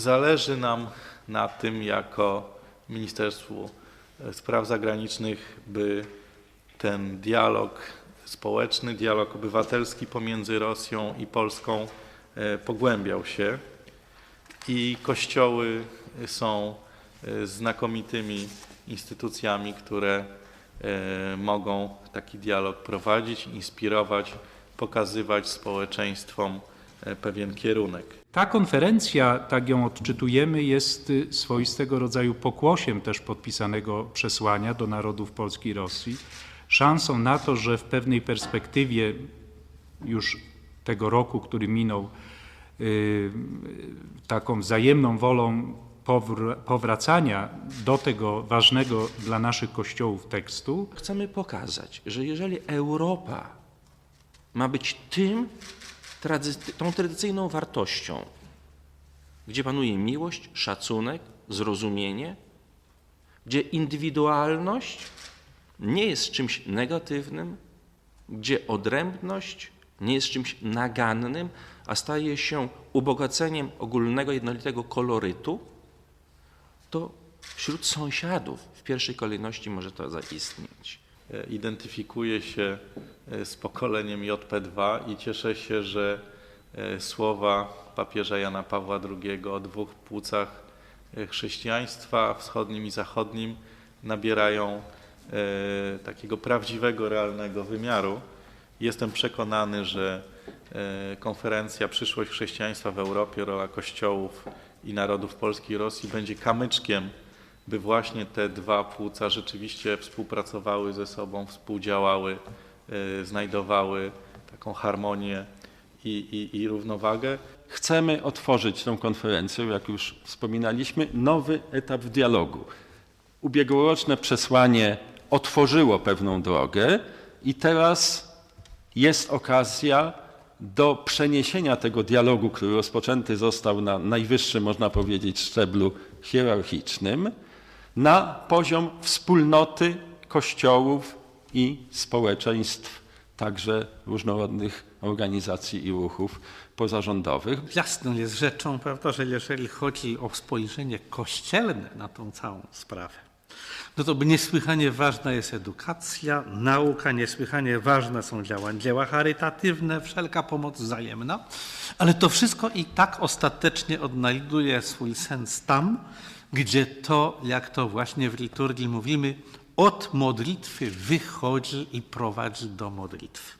Zależy nam na tym jako Ministerstwu Spraw Zagranicznych, by ten dialog społeczny, dialog obywatelski pomiędzy Rosją i Polską e, pogłębiał się. I kościoły są e, znakomitymi instytucjami, które e, mogą taki dialog prowadzić, inspirować, pokazywać społeczeństwom pewien kierunek. Ta konferencja, tak ją odczytujemy, jest y, swoistego rodzaju pokłosiem też podpisanego przesłania do narodów Polski i Rosji, szansą na to, że w pewnej perspektywie już tego roku, który minął, y, taką wzajemną wolą powr- powracania do tego ważnego dla naszych kościołów tekstu, Chcemy pokazać, że jeżeli Europa ma być tym, tą tradycyjną wartością, gdzie panuje miłość, szacunek, zrozumienie, gdzie indywidualność nie jest czymś negatywnym, gdzie odrębność nie jest czymś nagannym, a staje się ubogaceniem ogólnego, jednolitego kolorytu, to wśród sąsiadów w pierwszej kolejności może to zaistnieć. E, identyfikuję się e, z pokoleniem JP2 i cieszę się, że e, słowa papieża Jana Pawła II o dwóch płucach chrześcijaństwa, wschodnim i zachodnim, nabierają takiego prawdziwego, realnego wymiaru. Jestem przekonany, że konferencja Przyszłość chrześcijaństwa w Europie, rola kościołów i narodów Polski i Rosji będzie kamyczkiem by właśnie te dwa płuca rzeczywiście współpracowały ze sobą, współdziałały, y, znajdowały taką harmonię i, i, i równowagę. Chcemy otworzyć tą konferencję, jak już wspominaliśmy, nowy etap dialogu. Ubiegłoroczne przesłanie otworzyło pewną drogę i teraz jest okazja do przeniesienia tego dialogu, który rozpoczęty został na najwyższym, można powiedzieć, szczeblu hierarchicznym, na poziom wspólnoty kościołów i społeczeństw, także różnorodnych organizacji i ruchów pozarządowych. Jasną jest rzeczą, prawda, że jeżeli chodzi o spojrzenie kościelne na tą całą sprawę, no to niesłychanie ważna jest edukacja, nauka, niesłychanie ważne są działania, dzieła charytatywne, wszelka pomoc wzajemna, ale to wszystko i tak ostatecznie odnajduje swój sens tam, gdzie to, jak to właśnie w liturgii mówimy, od modlitwy wychodzi i prowadzi do modlitwy.